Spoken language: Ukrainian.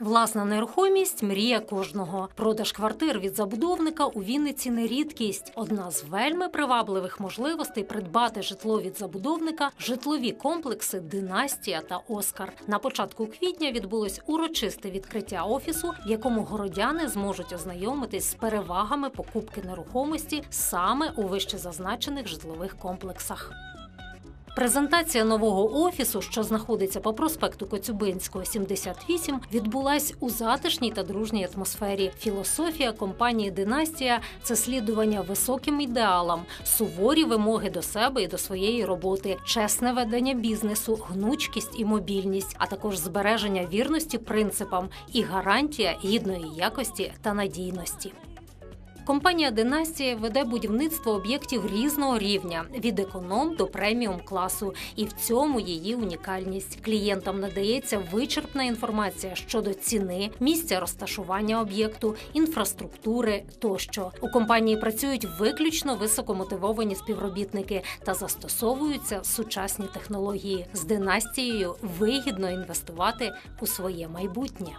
Власна нерухомість мрія кожного. Продаж квартир від забудовника у Вінниці не рідкість. Одна з вельми привабливих можливостей придбати житло від забудовника житлові комплекси Династія та Оскар. На початку квітня відбулось урочисте відкриття офісу, в якому городяни зможуть ознайомитись з перевагами покупки нерухомості саме у вище зазначених житлових комплексах. Презентація нового офісу, що знаходиться по проспекту Коцюбинського, 78, відбулась у затишній та дружній атмосфері. Філософія компанії Династія це слідування високим ідеалам, суворі вимоги до себе і до своєї роботи, чесне ведення бізнесу, гнучкість і мобільність, а також збереження вірності принципам і гарантія гідної якості та надійності. Компанія Династія веде будівництво об'єктів різного рівня від економ до преміум класу, і в цьому її унікальність. Клієнтам надається вичерпна інформація щодо ціни, місця розташування об'єкту, інфраструктури тощо. У компанії працюють виключно високомотивовані співробітники та застосовуються сучасні технології. З династією вигідно інвестувати у своє майбутнє.